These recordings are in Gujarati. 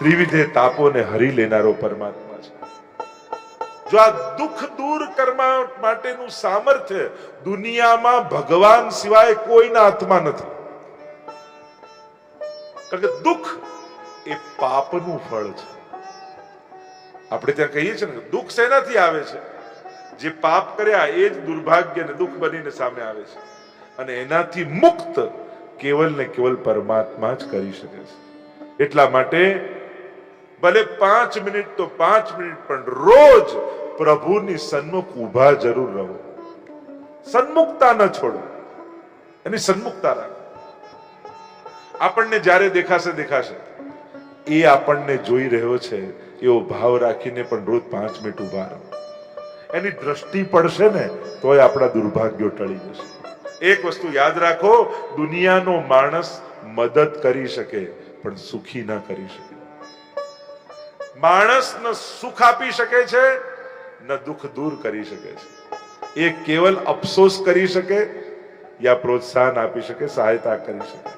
ત્રિવિધે તાપોને હરી લેનારો પરમાત્મા છે. જો આ દુઃખ દૂર કરવા માટેનું સામર્થ્ય દુનિયામાં ભગવાન સિવાય કોઈના હાથમાં નથી. કારણ કે દુઃખ એ પાપનું ફળ છે. આપણે ત્યાં કહીએ છીએ ને દુઃખ શેનાથી આવે છે? જે પાપ કર્યા એ જ દુર્ભાગ્ય ને દુઃખ બનીને સામે આવે છે. અને એનાથી મુક્ત કેવલ ને કેવલ પરમાત્મા જ કરી શકે છે. એટલા માટે ભલે પાંચ મિનિટ તો પાંચ મિનિટ, પણ રોજ પ્રભુની સન્મુખ ઊભા જરૂર રહો. સન્મુખતા ન છોડો. એની સન્મુખતા રાખો. આપણને જ્યારે દેખાશે દેખાશે. એ આપણને જોઈ રહ્યો છે, એવો ભાવ રાખીને પણ રોજ પાંચ મિનિટ ઊભા રહો. એની દ્રષ્ટિ પડશે ને, તોય આપણા દુર્ભાગ્યો ટળી જશે. એક વસ્તુ યાદ રાખો, દુનિયાનો માણસ મદદ કરી શકે, પણ સુખી ના કરી શકે. માણસ ન સુખ આપી શકે છે, ન દુઃખ દૂર કરી શકે છે. એ કેવલ અફસોસ કરી શકે યા પ્રોત્સાહન આપી શકે, સહાયતા કરી શકે.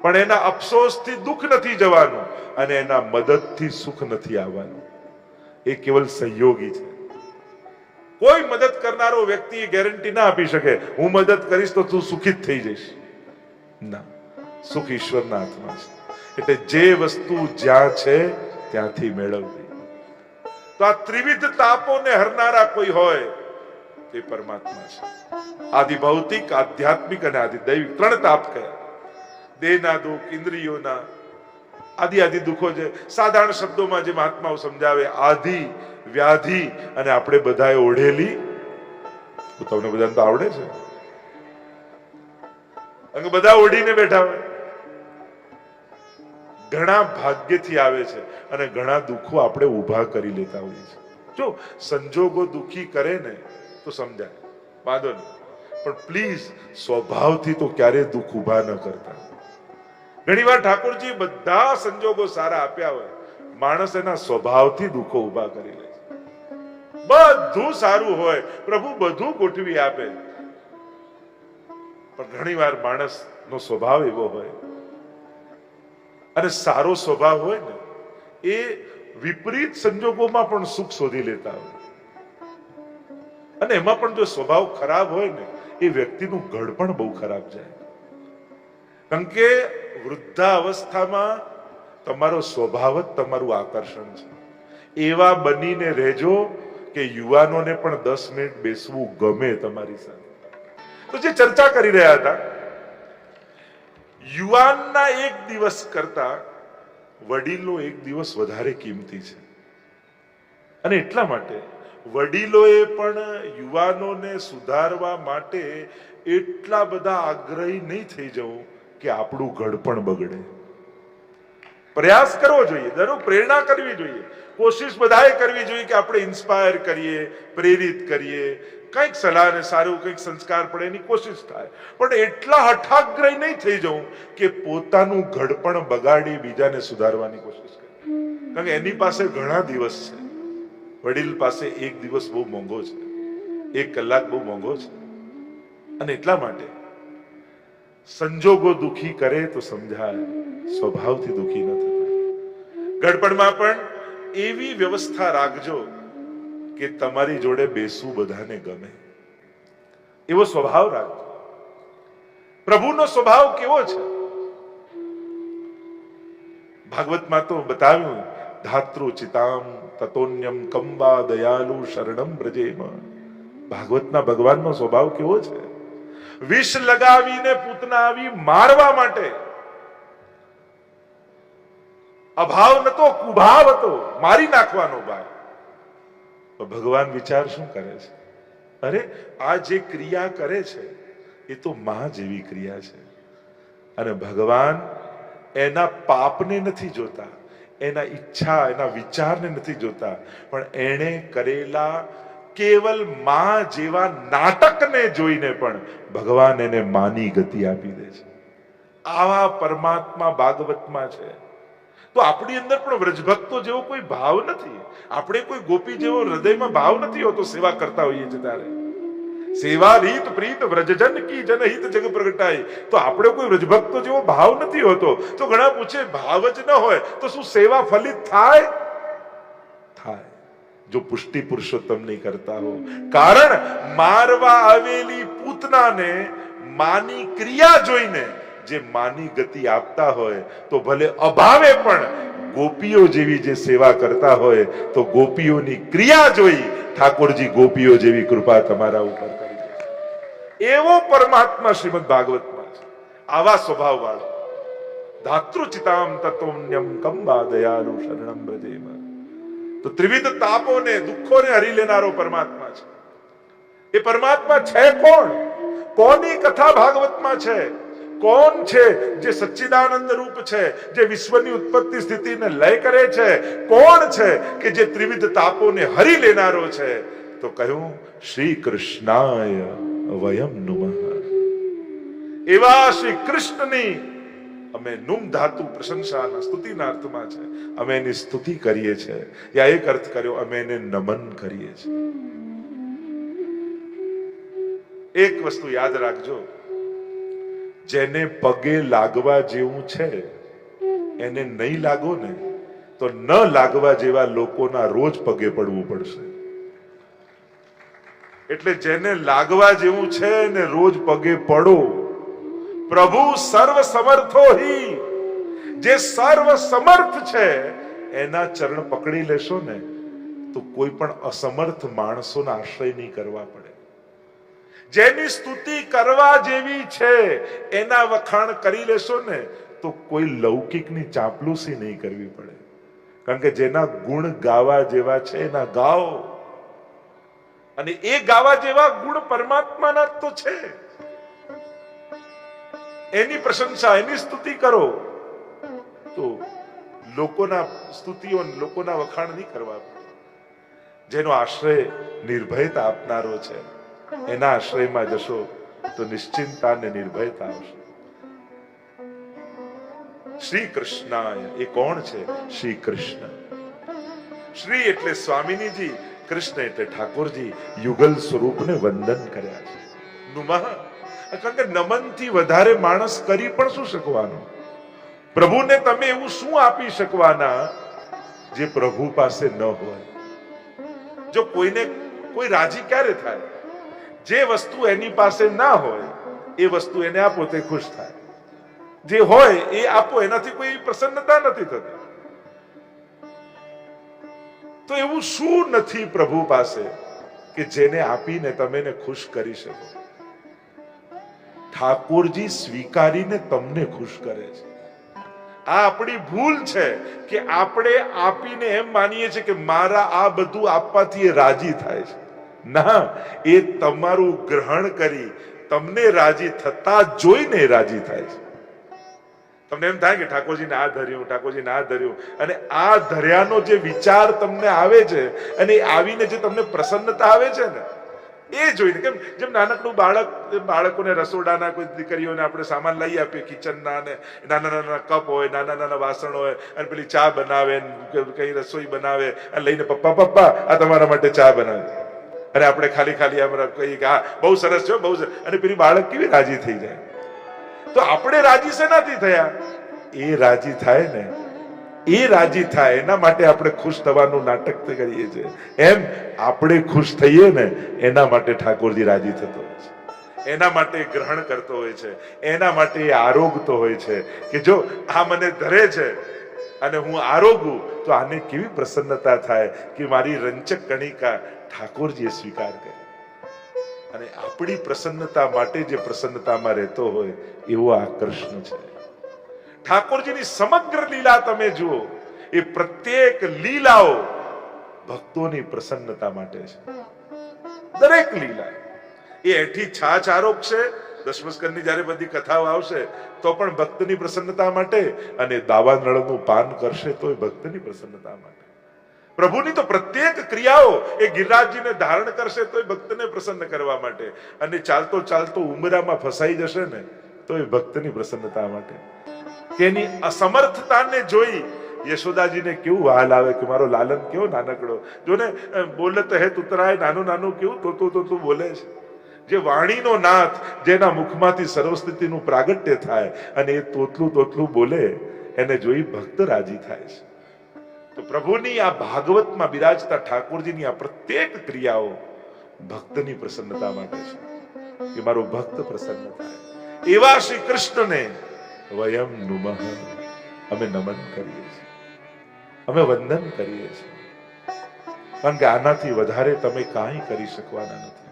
પણ એના અફસોસથી દુઃખ નથી જવાનું અને એના મદદથી સુખ નથી આવવાનું. એ કેવલ સહયોગી છે. કોઈ મદદ કરનારો વ્યક્તિ ગેરંટી ના આપી શકે. હું મદદ કરીશ તો તું સુખી જ થઈ જઈશ. ના. સુખ ઈશ્વરના હાથમાં છે. એટલે જે વસ્તુ જ્યાં છે ત્યાંથી મેળવવી. તો આ ત્રિવિધ તાપોને હરનારા કોઈ હોય, તે પરમાત્મા છે. આદિ ભૌતિક, આધ્યાત્મિક અને આદિ દૈવિક ત્રણ તાપ કયા દેહના દુઃખ, ઇન્દ્રિયોના, આદિ આદિ દુઃખો છે સાધારણ શબ્દોમાં જે મહાત્માઓ સમજાવે, આધિ, વ્યાધિ અને આપણે બધાએ ઓઢેલી. તમને બધાને તો આવડે છે. બધા ઓઢીને બેઠા હોય. ઘણા ભાગ્યથી આવે છે અને ઘણા દુઃખો આપણે ઊભા કરી લેતા હોઈએ છીએ. જો સંજોગો દુઃખી કરે ને, તો સમજાય. વાંધો નહીં. પણ પ્લીઝ, સ્વભાવથી તો ક્યારે દુઃખ ઊભા ન કરતા. ઘણીવાર ઠાકોરજી બધા સંજોગો સારા આપ્યા હોય. માણસ એના સ્વભાવથી દુઃખો ઊભા કરી લે છે. બધું સારું હોય, પ્રભુ બધું ગોઠવી આપે. પણ ઘણીવાર માણસનો સ્વભાવ એવો હોય અને સારો સ્વભાવ હોય ને, એ વિપરીત સંજોગોમાં પણ સુખ શોધી લેતા હોય. અને એમાં પણ જો સ્વભાવ ખરાબ હોય ને, એ વ્યક્તિનું ઘડ પણ બહુ ખરાબ જાય. કારણ કે વૃદ્ધા અવસ્થામાં તમારો સ્વભાવ જ તમારું આકર્ષણ છે. એવા બનીને રહેજો કે યુવાનોને પણ દસ મિનિટ બેસવું ગમે તમારી સાથે. તો જે ચર્ચા કરી રહ્યા હતા યુવાનના એક દિવસ કરતા વડીલો એક દિવસ વધારે કિંમતી છે. અને એટલા માટે વડીલોએ પણ યુવાનોને સુધારવા માટે એટલા બધા આગ્રહી નહીં થઈ જવું કે આપણું ઘડપણ બગડે. પ્રયાસ કરવો જોઈએ દરરોજ પ્રેરણા કરવી જોઈએ. કોશિશ બધાએ કરવી જોઈએ કે આપણે ઇન્સ્પાયર કરીએ, પ્રેરિત કરીએ. કંઈક સલાહ ને સારું, કંઈક સંસ્કાર પડે એની કોશિશ થાય. પણ એટલા હઠાગ્રહી નહીં થઈ જવું કે પોતાનું ઘડપણ બગાડી બીજાને સુધારવાની કોશિશ કરે. કારણ કે એની પાસે ઘણા દિવસ છે. વડીલ પાસે એક દિવસ બહુ મોંઘો છે. એક કલાક બહુ મોંઘો છે. અને એટલા માટે સંજોગો દુખી કરે તો સમજાય, સ્વભાવથી દુખી ન થતા. ગડપણમાં પણ એવી વ્યવસ્થા રાખજો કે તમારી જોડે બેસવું બધાને ગમે. એવો સ્વભાવ રાખજો. પ્રભુનો સ્વભાવ કેવો છે? ભાગવતમાં તો બતાવ્યું ધાતૃ ચિતામ તતોન્યમ કંબા દયાલુ શરણમ બ્રજેમ. ભાગવતના ભગવાનનો સ્વભાવ કેવો છે? વિષ લગાવીને પૂતના આવી મારવા માટે. અભાવ નતો, કુભાવ હતો, મારી નાખવાનો ભાવ તો ભગવાન વિચાર શું કરે છે? અરે, આ જે ક્રિયા કરે છે, એ તો મા જેવી ક્રિયા છે. અને ભગવાન એના પાપને નથી જોતા, એના ઈચ્છા, એના વિચારને નથી જોતા, પણ એણે કરેલા કેવલ મા જેવા નાટકને જોઈને પણ ભગવાન એને માની ગતિ આપી દે છે. આવા પરમાત્મા ભાગવતમાં છે. તો આપણી અંદર પણ વ્રજભક્તો જેવો કોઈ ભાવ નથી. આપણે કોઈ ગોપી જેવો હૃદયમાં ભાવ નથી હોતો સેવા કરતા હોઈએ છીએ ત્યારે. સેવા રીત પ્રીત વ્રજજન કી જનહિત જગ પ્રગટાય. તો આપણે કોઈ વ્રજભક્તો જેવો ભાવ નથી હોતો. તો ઘણા પૂછે, ભાવ જ ન હોય તો શું સેવા ફલિત થાય? થાય. જો પુષ્ટિ પુરુષોત્તમ નહીં કરતા હો. કારણ મારવા આવેલી પૂતનાને માની ક્રિયા જોઈને જે માની ગતિ આપતા હોય, તો ભલે અભાવે પણ ગોપીઓ જેવી જે સેવા કરતા હોય, તો ગોપીઓની ક્રિયા જોઈ ઠાકોરજી ગોપીઓ જેવી કૃપા તમારા ઉપર કરી એવો પરમાત્મા શ્રીમદ ભાગવતમાં છે. આવા સ્વભાવ વાળો ધાતૃચિતામ તત્વમ્યમ કંબા દયાલુ શરણમ બ્રજેમાં તો ત્રિવિધ તાપોને, દુઃખોને હરી લેનારો પરમાત્મા છે. એ પરમાત્મા છે કોણ? કોની કથા ભાગવતમાં છે? કોણ છે જે સચ્ચિદાનંદ રૂપ છે, જે વિશ્વની ઉત્પત્તિ સ્થિતિને લય કરે છે? કોણ છે કે જે ત્રિવિધ તાપોને હરી લેનારો છે? તો કહ્યું શ્રી કૃષ્ણાય વયમ નુમઃ. એવા શ્રી કૃષ્ણની અમે નુમ ધાતુ પ્રશંસાના સ્તુતિના અર્થમાં છે. અમે એની સ્તુતિ કરીએ છીએ યા એક અર્થ કર્યો, અમે એને નમન કરીએ છીએ. એક વસ્તુ યાદ રાખજો. જેને પગે લાગવા જેવું છે, એને નહીં લાગો ને, તો ન લાગવા જેવા લોકોના રોજ પગે પડવું પડશે. એટલે જેને લાગવા જેવું છે ને રોજ પગે પડો. પ્રભુ સર્વ સમર્થો જે સર્વ સમર્થ છે, એના ચરણ પકડી લેશો ને, તો કોઈ પણ અસમર્થ માણસોના આશ્રય નહીં કરવા પડે. જેની સ્તુતિ કરવા જેવી છે, એના વખાણ કરી લેશો ને, તો કોઈ લૌકિકની ચાપલુસી નહીં કરવી પડે. કારણ કે જેના ગુણ ગાવા જેવા છે, એના ગાઓ. અને એ ગાવા જેવા ગુણ પરમાત્માના તો છે. એની પ્રશંસા, એની સ્તુતિ કરો. તો લોકોના સ્તુતિઓ લોકોના વખાણ નહીં કરવા. જેનો આશ્રય નિર્ભયતા આપનારો છે. એના આશ્રયમાં જશો તો નિશ્ચિંતા અને નિર્ભયતા આવશે. શ્રી કૃષ્ણાય એ કોણ છે? શ્રી કૃષ્ણ શ્રી એટલે સ્વામિનીજી, કૃષ્ણ એટલે ઠાકોરજી, યુગલ સ્વરૂપને વંદન કર્યા છે. નુમઃ કારણ કે નમનથી વધારે માણસ કરી પણ શું શકવાનો? પ્રભુને તમે એવું શું આપી શકવાના જે પ્રભુ પાસે ન હોય? જો કોઈને કોઈ રાજી ક્યારે થાય? જે વસ્તુ એની પાસે ના હોય, એ વસ્તુ એને આપો, તે ખુશ થાય. જે હોય, એ આપો, એનાથી કોઈ પ્રસન્નતા નથી થતી. તો એવું શું નથી પ્રભુ પાસે કે જેને આપીને તમે ખુશ કરી શકો? ઠાકોરજી સ્વીકારીને તમને ખુશ કરે છે. આ આપણી ભૂલ છે કે આપણે આપીને એમ માનીએ છીએ કે મારા આ બધું આપવાથી રાજી થાય છે. ના, એ તમારું ગ્રહણ કરી તમને રાજી થતા જોઈને રાજી થાય છે. તમને એમ થાય કે ઠાકોરજીને આ ધર્યું, ઠાકોરજીને આ ધર્યું. અને આ ધર્યાનો જે વિચાર તમને આવે છે અને આવીને જે તમને પ્રસન્નતા આવે છે ને, એ જોઈને કેમ, જેમ નાનકડું બાળક બાળકોને રસોડાના કોઈ દીકરીઓને આપણે સામાન લઈ આપીએ, કિચનના ને નાના નાના કપ હોય, નાના નાના વાસણ હોય, અને પેલી ચા બનાવે કઈ રસોઈ બનાવે, અને લઈને પપ્પા પપ્પા, આ તમારા માટે ચા બનાવે. અને આપણે ખાલી ખાલી એમ કહીએ કે હા, બહુ સરસ છે બહુ અને પેલી બાળક કેવી રાજી થઈ જાય? તો આપણે રાજી શેનાથી થયા? એ રાજી થાય ને, એ રાજી થાય એના માટે આપણે ખુશ થવાનું નાટક કરીએ છીએ. એમ આપણે ખુશ થઈએ ને, એના માટે ઠાકોરજી રાજી થતો હોય છે. એના માટે ગ્રહણ કરતો હોય છે. એના માટે આરોગતો હોય છે કે જો આ મને ધરે છે અને હું આરોગું, તો આને કેવી પ્રસન્નતા થાય કે મારી રંચક કણિકા ઠાકોરજીએ સ્વીકાર કર્યો. અને આપણી પ્રસન્નતા માટે જે પ્રસન્નતામાં રહેતો હોય એવો આ કૃષ્ણ છે. ઠાકોરજીની સમગ્ર લીલા તમે જુઓ, એ પ્રત્યેક લીલાઓ ભક્તોની પ્રસન્નતા માટે છે. દરેક લીલા. એ એઠી છાછ આરોગશે દશમસ્કરની જ્યારે બધી કથાઓ આવશે, તો પણ ભક્તની પ્રસન્નતા માટે અને દાવા નળનું પાન કરશે તો એ ભક્તની પ્રસન્નતા માટે. પ્રભુની તો પ્રત્યેક ક્રિયાઓ એ ગિરિરાજજીને ધારણ કરશે તો એ ભક્તને પ્રસન્ન કરવા માટે. અને ચાલતો ચાલતો ઉમરામાં ફસાઈ જશે ને તો એ ભક્તની પ્રસન્નતા માટે. તેની અસમર્થતાને જોઈ યશોદાજીને કેવું વહાલ આવે કે મારો લાલન કેવો નાનકડો. જો ને બોલે તો હે તુતરાય, નાનું નાનું કેવું તો તો તું બોલે છે. જે વાણીનો નાથ, જેના મુખમાંથી સર્વસ્થિતિનું પ્રાગટ્ય થાય અને એ તોતલું તોતલું બોલે, એને જોઈ ભક્ત રાજી થાય છે. તો પ્રભુની આ ભાગવતમાં બિરાજતા ઠાકોરજીની આ પ્રત્યેક ક્રિયાઓ ભક્તની પ્રસન્નતા માટે છે. કે મારો ભક્ત પ્રસન્ન થાય. એવા શ્રી કૃષ્ણને વયમ નુમઃ. અમે નમન કરીએ છીએ. અમે વંદન કરીએ છીએ. કારણ કે આનાથી વધારે તમે કાંઈ કરી શકવાના નથી.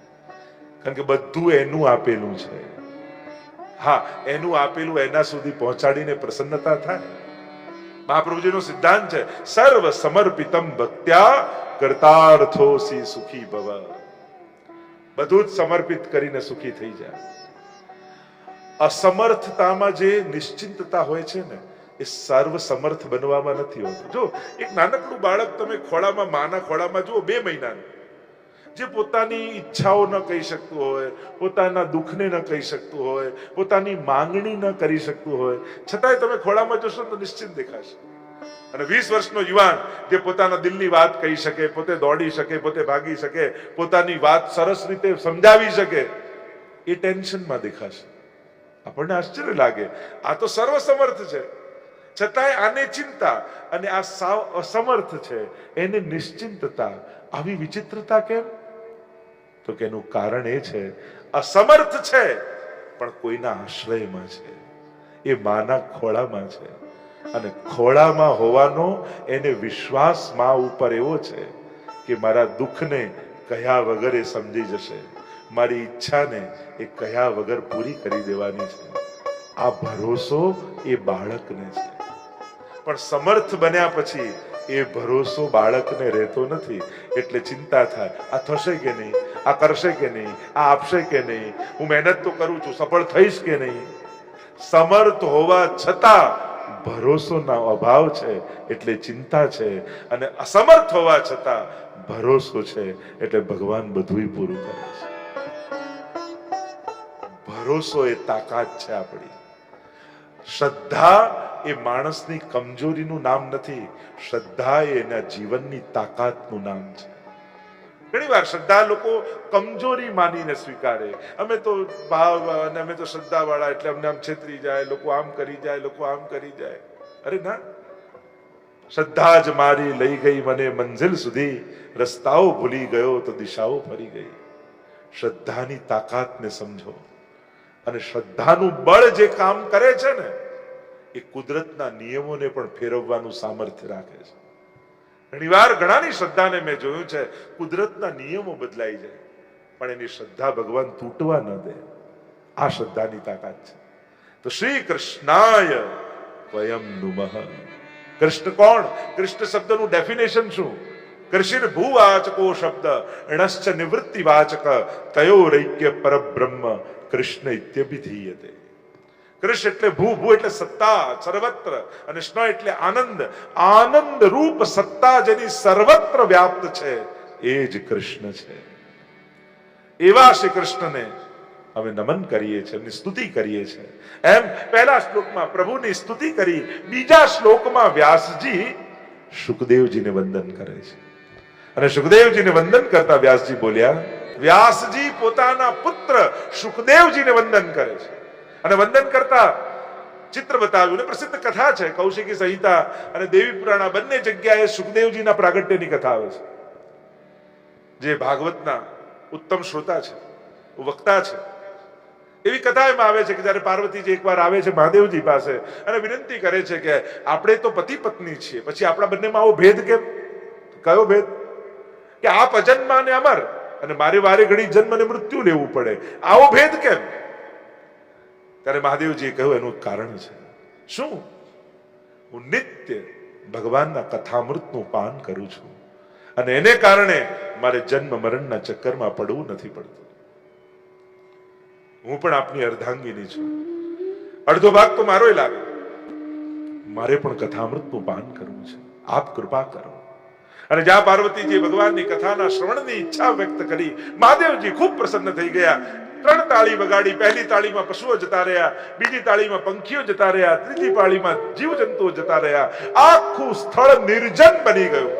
કારણ કે બધું એનું આપેલું છે. હા, એનું આપેલું એના સુધી પહોંચાડીને પ્રસન્નતા થાય. મહાપ્રભુજીનો સિદ્ધાંત છે, સર્વ સમર્પિતમ ભક્ત્યા કરતાર્થોસી સુખી ભવ. બધું જ સમર્પિત કરીને સુખી થઈ જાય. અસમર્થતામાં જે નિશ્ચિંતતા હોય છે ને, એ સર્વ સમર્થ બનવામાં નથી હોતું. જો એક નાનકડું બાળક તમે ખોળામાં, માના ખોળામાં જુઓ, બે મહિનાનું. જે પોતાની ઈચ્છાઓ ન કહી શકતું હોય, પોતાના દુઃખને ન કહી શકતું હોય, પોતાની માંગણી ન કરી શકતું હોય, છતાંય તમે ખોળામાં જશો તો નિશ્ચિત દેખાશે. અને વીસ વર્ષનો યુવાન જે પોતાના દિલની વાત કહી શકે, પોતે દોડી શકે, પોતે ભાગી શકે, પોતાની વાત સરસ રીતે સમજાવી શકે, એ ટેન્શનમાં દેખાશે. આપણને આશ્ચર્ય લાગે. આ તો સર્વસમર્થ છે. છતાંય આને ચિંતા અને આ સાવ અસમર્થ છે. એને નિશ્ચિંતતા. આવી વિચિત્રતા કેમ? તો કે એનું કારણ એ છે, અસમર્થ છે, પણ કોઈના આશ્રયમાં છે. એ માના ખોળામાં છે. અને ખોળામાં હોવાનો એને વિશ્વાસ મા ઉપર એવો છે કે મારા દુઃખને કહ્યા વગર એ સમજી જશે. મારી ઈચ્છાને એ કહ્યા વગર પૂરી કરી દેવાની છે. આ ભરોસો એ બાળકને છે. પણ સમર્થ બન્યા પછી એ ભરોસો બાળકને રહેતો નથી. એટલે ચિંતા થાય. આ થશે કે નહીં? આ કરશે કે નહીં? આ આપશે કે નહીં? હું મહેનત તો કરું છું. સફળ થઈશ કે નહીં? સમર્થ હોવા છતાં ભરોસોના અભાવ છે. એટલે ચિંતા છે. અને અસમર્થ હોવા છતાં ભરોસો છે. એટલે ભગવાન બધુંય પૂરું કરે છે. ભરોસો એ તાકાત છે આપણી. શ્રદ્ધા એ માણસની કમજોરીનું નામ નથી શ્રદ્ધા એના જીવનની તાકાતનું નામ છે. ઘણી વાર શ્રદ્ધા લોકો કમજોરી માનીને સ્વીકારે. અમે તો ભાવ અને અમે તો શ્રદ્ધા વાળા એટલે અમને આમ છેતરી જાય, લોકો આમ કરી જાય, લોકો આમ કરી જાય. અરે ના. શ્રદ્ધા જ મારી લઈ ગઈ મને મંજિલ સુધી. રસ્તાઓ ભૂલી ગયો તો દિશાઓ ફરી ગઈ. શ્રદ્ધાની તાકાતને સમજો. અને શ્રદ્ધાનું બળ જે કામ કરે છે ને એ કુદરતના નિયમોને પણ ફેરવવાનું સામર્થ્ય રાખે છે. ઘણીવાર ઘણાની શ્રદ્ધાને મેં જોયું છે, કુદરતના નિયમો બદલાઈ જાય, પણ એની શ્રદ્ધા ભગવાન તૂટવા ન દે. આ શ્રદ્ધાની તાકાત છે. તો શ્રી કૃષ્ણાય વયમ નુમઃ. કૃષ્ણ કોણ? કૃષ્ણ શબ્દનું ડેફિનેશન શું? કૃષિર ભૂવાચકો શબ્દ, ણશ્ચ નિવૃત્તિ વાચક તયો રૈક્ય પરબ્રહ્મ, કૃષ્ણ ઇત્યભિધીયતે. કૃષ્ણ એટલે ભૂ ભૂ એટલે સત્તા, સર્વત્ર. અને સ્ન એટલે આનંદ. આનંદ રૂપ સત્તા જેની સર્વત્ર વ્યાપ્ત છે, એ જ કૃષ્ણ છે. એવા શ્રી કૃષ્ણને અમે નમન કરીએ છીએ, એમની સ્તુતિ કરીએ છીએ. એમ પહેલા શ્લોકમાં પ્રભુની સ્તુતિ કરી, બીજા શ્લોકમાં વ્યાસજી સુખદેવજીને વંદન કરે છે. અને સુખદેવજીને વંદન કરતા વ્યાસજી બોલ્યા, વ્યાસજી પોતાના પુત્ર સુખદેવજીને વંદન કરે છે. અને વંદન કરતા ચિત્ર બતાવ્યું. ને પ્રસિદ્ધ કથા છે, કૌશિકી સંહિતા અને દેવી પુરાણ બંને જગ્યાએ સુખદેવજીના પ્રાગટ્યની કથા આવે છે. જે ભાગવતના ઉત્તમ શ્રોતા છે, વક્તા છે. એવી કથા એમાં આવે છે કે જ્યારે પાર્વતીજી એકવાર આવે છે મહાદેવજી પાસે અને વિનંતી કરે છે કે આપણે તો પતિ પત્ની છીએ, પછી આપણા બંનેમાં આવો ભેદ કેમ? કયો ભેદ? કે આપ અજન્મા ને અમર અને મારે વારે ઘડી જન્મ અને મૃત્યુ લેવું પડે. આવો ભેદ કેમ? ત્યારે મહાદેવજીએ કહ્યું, એનું કારણ છે. શું? હું નિત્ય ભગવાનના કથામૃતનું પાન કરું છું અને એને કારણે મારે જન્મ મરણના ચક્કરમાં પડવું નથી પડતું. હું પણ આપની અર્ધાંગીની છું. અડધો ભાગ તો મારો લાગે. મારે પણ કથામૃતનું પાન કરવું છે. આપ કૃપા કરો. અને જ્યાં પાર્વતીજી ભગવાનની કથાના શ્રવણની ઈચ્છા વ્યક્ત કરી, મહાદેવજી ખૂબ પ્રસન્ન થઈ ગયા. ત્રણ તાળી વગાડી. પહેલી તાળીમાં પશુઓ જતા રહ્યા, બીજી તાળીમાં પંખીઓ જતા રહ્યા, ત્રીજી તાળીમાં જીવજંતુઓ જતા રહ્યા. આખું સ્થળ નિર્જન બની ગયું.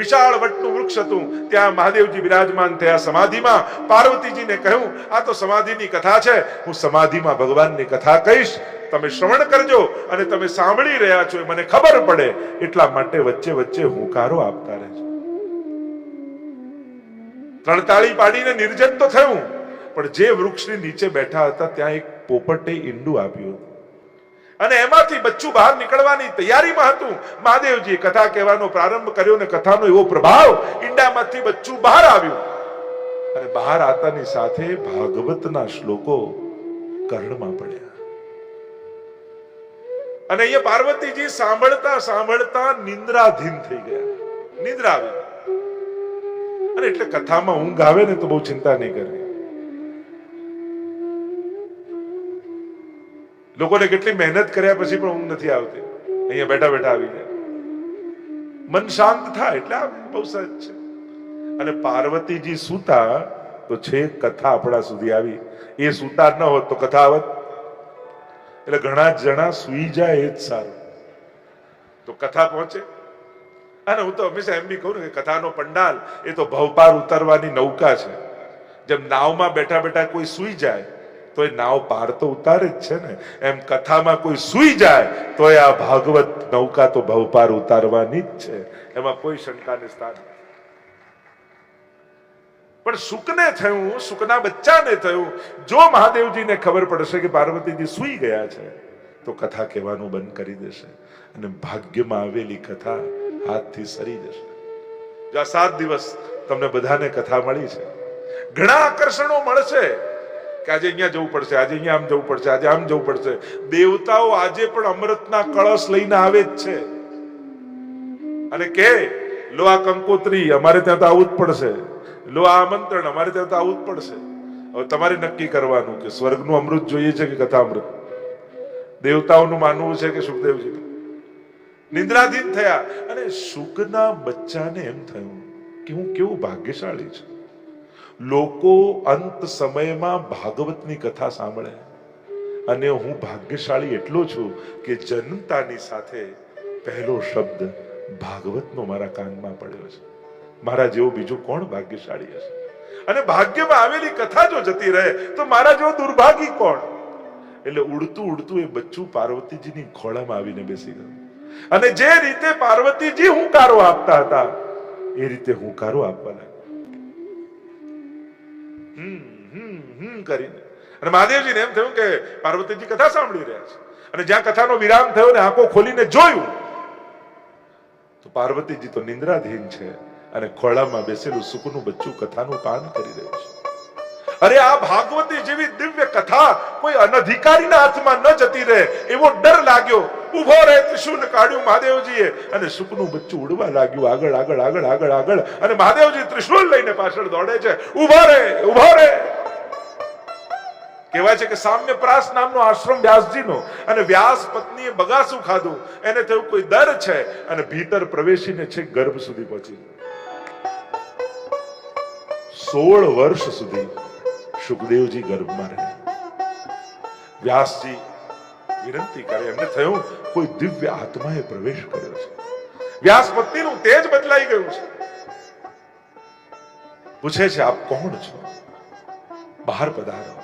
વિશાળ વટનું વૃક્ષ હતું. ત્યાં મહાદેવજી બિરાજમાન થયા સમાધિમાં. પાર્વતીજીને કહ્યું, આ તો સમાધિની કથા છે. હું સમાધિમાં ભગવાનની કથા કહીશ. તમે શ્રવણ કરજો અને તમે સાંભળી રહ્યા છો મને ખબર પડે. એટલા માટે વચ્ચે વચ્ચે હુંકારો આપતા રહેજો. ત્રણ તાળી પાડીને નિર્જન તો થયું. પણ જે વૃક્ષની નીચે બેઠા હતા, ત્યાં એક પોપટે ઈંડું આપ્યું અને એમાંથી બચ્ચું બહાર નીકળવાની તૈયારીમાં હતું. મહાદેવજી કથા કહેવાનો પ્રારંભ કર્યો ને કથાનો એવો પ્રભાવ ઈંડામાંથી બચ્ચું બહાર આવ્યું. અને બહાર આવતાની સાથે ભાગવતના શ્લોકો કર્ણમાં પડ્યા. અને અહીંયા પાર્વતીજી સાંભળતા સાંભળતા નિંદ્રાધીન થઈ ગયા. નિંદ્રા આવી. અને એટલે કથામાં ઊંઘ આવે ને તો બહુ ચિંતા નહીં કરવી. લોકોને કેટલી મહેનત કર્યા પછી પણ ઊંઘ નથી આવતી. અહીંયા બેઠા બેઠા આવી જાય. મન શાંત થાય એટલે બહુ સહજ છે. અને પાર્વતીજી સૂતા તો છે કથા આપણા સુધી આવી. એ સૂતા ન હોત તો કથા આવત? એટલે ઘણા જણા સુઈ જાય એ જ સારું. તો કથા પહોંચે. અને હું તો હંમેશા એમ બી કહું કે કથાનો પંડાલ એ તો ભવપાર ઉતારવાની નૌકા છે. જેમ નાવમાં બેઠા બેઠા કોઈ સુઈ જાય તો એ નાવ પાર તો ઉતારે જ છે ને. એમ કથામાં કોઈ સુઈ જાય તો એ આ ભાગવત નૌકા તો ભવપાર ઉતારવાની જ છે. એમાં કોઈ શંકાને સ્થાન પણ સુકને થયું, સુકના બચ્ચાને થયું. જો મહાદેવજીને ખબર પડશે કે પાર્વતીજી સુઈ ગયા છે, તો કથા કહેવાનું બંધ કરી દેશે અને ભાગ્યમાં આવેલી કથા હાથથી સરી જશે જો આ સાત દિવસ તમને બધાને કથા મળી છે, ઘણા આકર્ષણો મળશે. કે આજે અહીંયા જવું પડશે, આજે અહીંયા આમ જવું પડશે, આજે આમ જવું પડશે. દેવતાઓ આજે પણ અમૃતના કળશ લઈને આવે જ છે. અને કે, લો આ કંકોત્રી, અમારે ત્યાં તો આવું જ પડશે. લો આ આમંત્રણ, અમારે ત્યાં તો આવું જ પડશે. હવે તમારે નક્કી કરવાનું કે સ્વર્ગનું અમૃત જોઈએ છે કે કથા અમૃત દેવતાઓનું માનવું છે કે સુખદેવજી નિંદ્રાધીન થયા. અને સુખના બચ્ચાને એમ થયું કે હું કેવું ભાગ્યશાળી છું. લોકો અંત સમયમાં ભાગવતની કથા સાંભળે. અને હું ભાગ્યશાળી એટલો છું કે જનતાની સાથે પહેલો શબ્દ ભાગવતનો મારા કાનમાં પડ્યો છે. મારા જેવો બીજું કોણ ભાગ્યશાળી હશે? અને ભાગ્યમાં આવેલી કથા જો જતી રહે, તો મારા જેવો દુર્ભાગી કોણ? એટલે ઉડતું ઉડતું એ બચ્ચું પાર્વતીજીની ખોળામાં આવીને બેસી ગયું. અને જે રીતે પાર્વતીજી હુંકારો આપતા હતા, એ રીતે હુંકારો આપવા લાગ્યા હમ હમ હમ કરીને. અને મહાદેવજીને એમ થયું કે પાર્વતીજી કથા સાંભળી રહ્યા છે. અને જ્યાં કથાનો વિરામ થયો ને આંખો ખોલીને જોયું, તો પાર્વતીજી તો નિંદ્રાધીન છે અને ખોળામાં બેસેલું સુકનું બચ્ચું કથાનું પાન કરી રહ્યું છે. અરે આ ભાગવતી જેવી દિવ્ય કથા કોઈ અનધિકારીના હાથમાં ન જતી રહે, એવો ડર લાગ્યો. ઊભો રહે ત્રિશુલ કાઢ્યું મહાદેવજીએ અને સુખનું બચ્ચું ઉડવા લાગ્યું. આગળ આગળ આગળ આગળ આગળ. અને મહાદેવજી ત્રિશુલ લઈને પાછળ દોડે છે. ઊભો રહે ઊભો રહે. કહેવાય છે કે સામ્ય પ્રાસ નામનો આશ્રમ વ્યાસજીનો. અને વ્યાસ પત્નીએ બગાસું ખાધું. એને થયું કોઈ દર છે? અને ભીતર પ્રવેશીને છે ગર્ભ સુધી પહોંચી સોળ વર્ષ સુધી સુખદેવજી ગર્ભમાં રહ્યા વ્યાસજી વિનંતી કરે, એમને થયું, કોઈ દિવ્ય આત્માએ પ્રવેશ કર્યો છે. વ્યાસ પત્નીનું તેજ બદલાઈ ગયું છે. પૂછે છે, આપ કોણ છો? બહાર પધારો.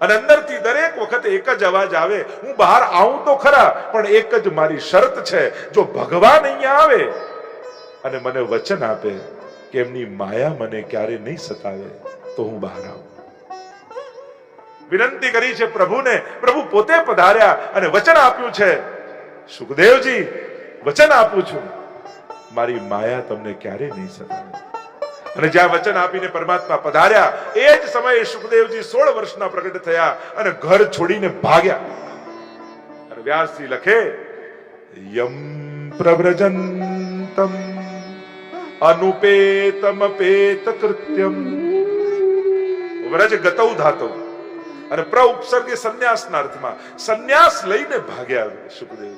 અને અંદરથી દરેક વખત એક જ અવાજ આવે. હું બહાર આવું તો ખરા, પણ એક જ મારી શરત છે. જો ભગવાન અહીંયા આવે અને મને વચન આપે, કે એમની માયા મને ક્યારે નહીં સતાવે, તો હું બહાર આવું. વિનંતી કરી છે પ્રભુને. પ્રભુ પોતે પધાર્યા અને વચન આપ્યું છે. સુખદેવજી, વચન આપું છું. મારી માયા તમને ક્યારે નહીં સતાવે. અને જ્યાં વચન આપીને પરમાત્મા પધાર્યા, એ જ સમયે સુખદેવજી સોળ વર્ષના પ્રગટ થયા અને ઘર છોડીને ભાગ્યા. અને વ્યાસજી લખે, યમ પ્રવ્રજંતમ અનુપેતમ પેત કૃત્યમ વ્રજ ગતૌ ધાતો. અને પ્ર ઉપસર્ગે સંન્યાસના અર્થમાં સંન્યાસ લઈને ભાગ્યા સુખદેવ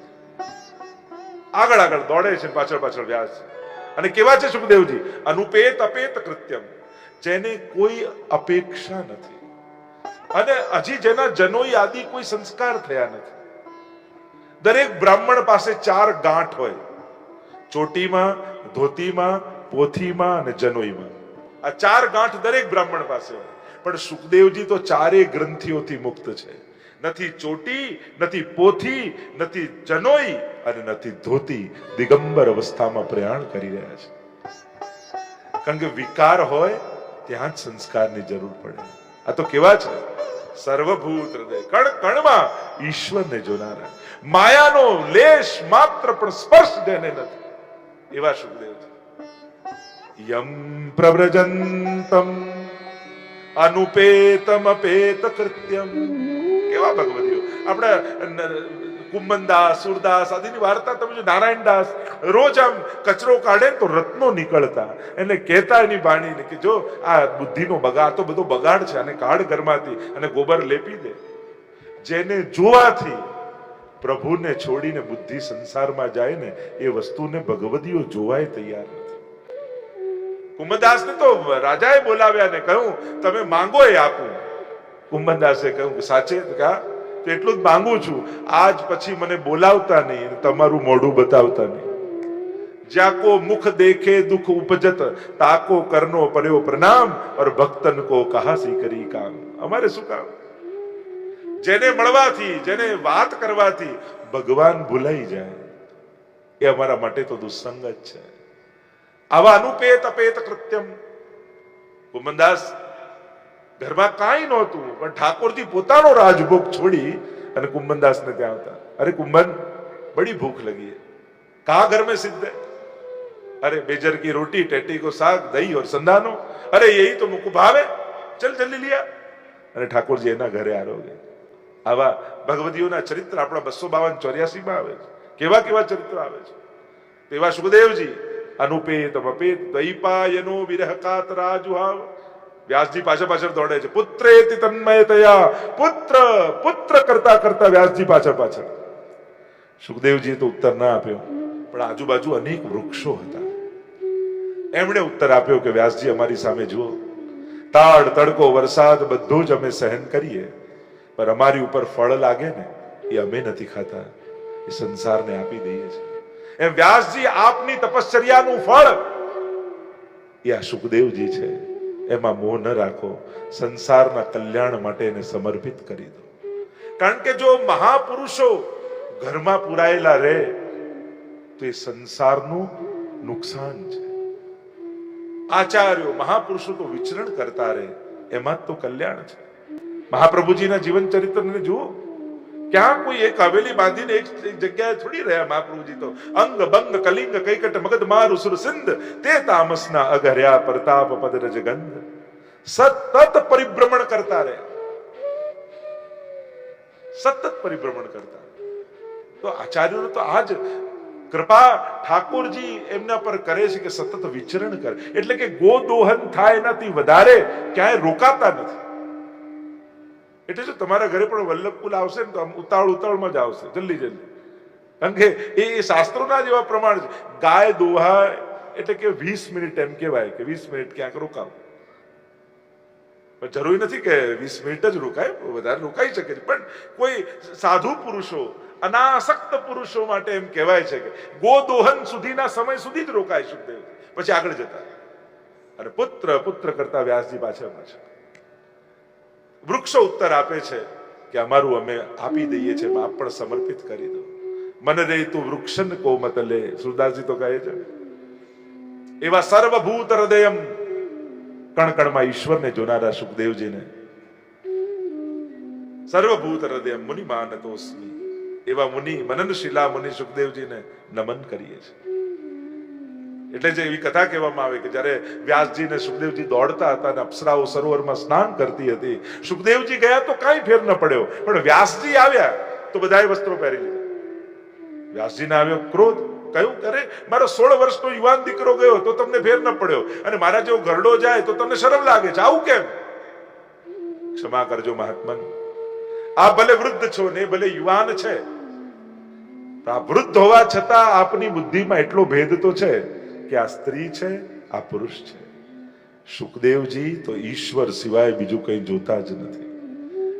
આગળ આગળ દોડે છે પાછળ પાછળ વ્યાસ અને કેવા છે સુખદેવજી? અનુપેત અપેત કૃત્યમ. જેને કોઈ અપેક્ષા નથી. અને હજી જેના જનોઈ આદિ કોઈ સંસ્કાર થયા નથી. દરેક બ્રાહ્મણ પાસે ચાર ગાંઠ હોય. ચોટીમાં, ધોતીમાં, પોથીમાં અને જનોઈમાં. આ ચાર ગાંઠ દરેક બ્રાહ્મણ પાસે હોય. પણ સુખદેવજી તો ચારે ગ્રંથિઓથી મુક્ત છે. નથી ચોટી, નથી પોથી, નથી જનોઈ અને નથી ધોતી. દિગંબર અવસ્થામાં પ્રયાણ કરી રહ્યા છે. કારણ કે વિકાર હોય ત્યાં જ સંસ્કારની જરૂર પડે. આ તો કેવા છે? સર્વભૂત હૃદય. કણ, કણમાં ઈશ્વરને જોનારા. માયાનો લેશ માત્ર પણ સ્પર્શ જેને નથી. એવા સુખદેવ યમ પ્રવ્રજંતમ. અનુપેતમ અપેત કૃત્યમ કેવા ભગવતીઓ આપણે કુંભનદાસ સુરદાસ આદિની વાર્તા તમે જો નારાયણદાસ રોજ આમ કચરો કાઢે તો રત્નો નીકળતા એને કહેતા એની વાણીને કે જો આ બુદ્ધિનો બગાડ તો બધો બગાડ છે અને કાઢ ઘરમાંથી અને ગોબર લેપી દે જેને જોવાથી પ્રભુને છોડીને બુદ્ધિ સંસારમાં જાય ને એ વસ્તુને ભગવદીઓ જોવાય તૈયાર કુંભદાસને તો રાજાએ બોલાવ્યા ને કહ્યું, તમે માંગો એ આપું. કુંભદાસે કહ્યું, સાચે કા? તો એટલું જ માંગુ છું. આજ પછી મને બોલાવતા નહીં તમારું મોઢું બતાવતા નહીં. જ્યાં કો મુખ દેખે દુઃખ ઉપજત તાકો કરનો પડ્યો પ્રણામ और ભક્તન કો કહાસી કરી કામ. અમારે શું કામ? જેને મળવાથી, જેને વાત કરવાથી ભગવાન ભૂલાઈ જાય. એ અમારા માટે તો દુસ્સંગત છે. આવા અનુપેત અપેત કૃત્યમ. કુમનદાસ ઘરમાં કાંઈ નહોતું, પણ ઠાકોરજી પોતાનો રાજભોગ છોડી અને કુંભનદાસને ત્યાં આવતા. અરે કુંભન બડી ભૂખ લગી કા ઘર મેં સિદ્ધ અરે બેજર કી રોટી, ટેટી કો સાગ દહીં ઓર સંધાનો? અરે યહી તો મુકુ ભાવે ચલ જલ્દી લિયા અને ઠાકોરજી એના ઘરે આરોગે આવા ભગવતીઓના ચરિત્ર આપણા બસો બાવન ચોર્યાસીમાં આવે છે. કેવા કેવા ચરિત્ર આવે છે. તેવા સુખદેવજી અનુપેત દ્વૈપાયનો વિરહ કાતરાજુહાવ વ્યાસજી પાછળ પાછળ દોડે છે પુત્રેતિ તન્મયતયા પુત્ર પુત્ર કરતા કરતા વ્યાસજી પાછળ પાછળ સુખદેવજીએ તો ઉત્તર ના આપ્યો પણ આજુબાજુ અનેક વૃક્ષો હતા એમણે ઉત્તર આપ્યો કે વ્યાસજી અમારી સામે જુઓ તાડ તડકો વરસાદ બધું જ અમે સહન કરીએ પણ અમારી ઉપર ફળ લાગે ને એ અમે નથી ખાતા એ સંસારને આપી દઈએ છીએ એમ વ્યાસજી આપની તપશ્ચર્યાનું ફળ. એ આ સુખદેવજી છે. એમાં મોહ ન રાખો. સંસારના કલ્યાણ માટે એને સમર્પિત કરી દો. કારણ કે જો મહાપુરુષો ઘરમાં પુરાયેલા રહે, તો એ સંસારનું નુકસાન છે. આચાર્યો મહાપુરુષો તો વિચરણ કરતા રહે. એમાં જ તો કલ્યાણ છે. મહાપ્રભુજીના જીવન ચરિત્રને જુઓ. ક્યાં કોઈ એક હવેલી બાંધીને એક એક જગ્યાએ થોડી રહ્યા મહાપ્રભુજી તો અંગ બંગ કલિંગ કૈકટ મગધ માર ઉસુર સિંધ તે તામસના અઘર્યા પ્રતાપ પદ રજગંધ સતત પરિભ્રમણ કરતા રહે સતત પરિભ્રમણ કરતા તો આચાર્યોનો તો આજ કૃપા ઠાકોરજી એમના પર કરે છે કે સતત વિચરણ કરે એટલે કે ગોદોહન થાય એનાથી વધારે ક્યાંય રોકાતા નથી એટલે જો તમારા ઘરે પણ વલ્લભકુલ આવશે ને તો આમ ઉતાવળ ઉતાવળમાં જ આવશે, જલ્દી જલ્દી. કારણ કે એ શાસ્ત્રોના જેવા પ્રમાણ છે. ગાય દોહા એટલે કે વીસ મિનિટ એમ કહેવાય કે વીસ મિનિટ ક્યાંક રોકાવ. જરૂરી નથી કે વીસ મિનિટ જ રોકાય, વધારે રોકાઈ શકે છે પણ કોઈ સાધુ પુરુષો, અનાસક્ત પુરુષો માટે એમ કહેવાય છે કે ગોદોહન સુધીના સમય સુધી જ રોકાય સુખદેવ પછી આગળ જતા અને પુત્ર પુત્ર કરતા વ્યાસજી પાછળ પાછળ વૃક્ષો ઉત્તર આપે છે કે અમારું અમે આપી દઈએ છીએ બાપ પણ સમર્પિત કરી દો. મને રે તું વૃક્ષન કોમત લે સુરદાસજી તો કહે છે. એવા સર્વભૂત હૃદયમ કણકણમાં ઈશ્વરને જોનારા સુખદેવજીને. સર્વભૂત હૃદય મુનિ માનતોસ્મી. એવા મુનિ મનનશીલા મુનિ સુખદેવજીને નમન કરીએ છીએ. એટલે જે એવી કથા કહેવામાં આવે કે જ્યારે વ્યાસજી ને સુખદેવજી દોડતા હતા અને અપ્સરાઓ સરોવરમાં સ્નાન કરતી હતી, સુખદેવજી ગયા તો કાંઈ ફેર ન પડ્યો. પણ વ્યાસજી આવ્યા તો બધાએ વસ્ત્રો પહેરી લીધા. વ્યાસજીને આવ્યો, ક્રોધ? કયું? કરે મારો સોળ વર્ષનો યુવાન દીકરો ગયો તો તમને ફેર ન પડ્યો. અને મારા જેવો ઘરડો જાય તો તમને શરમ લાગે છે. આવું કેમ? ક્ષમા કરજો મહાત્મન. આ ભલે વૃદ્ધ છો ને ભલે યુવાન છે વૃદ્ધ હોવા છતાં આપની બુદ્ધિમાં એટલો ભેદ તો છે. કે આ સ્ત્રી છે, આ પુરુષ છે. સુખદેવજી તો ઈશ્વર સિવાય બીજું કંઈ જોતા જ નથી.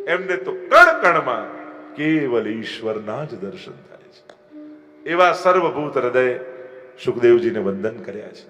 એમને તો કણ કણમાં કેવલ ઈશ્વરના જ દર્શન થાય છે. એવા સર્વભૂત હૃદય સુખદેવજીને વંદન કર્યા છે.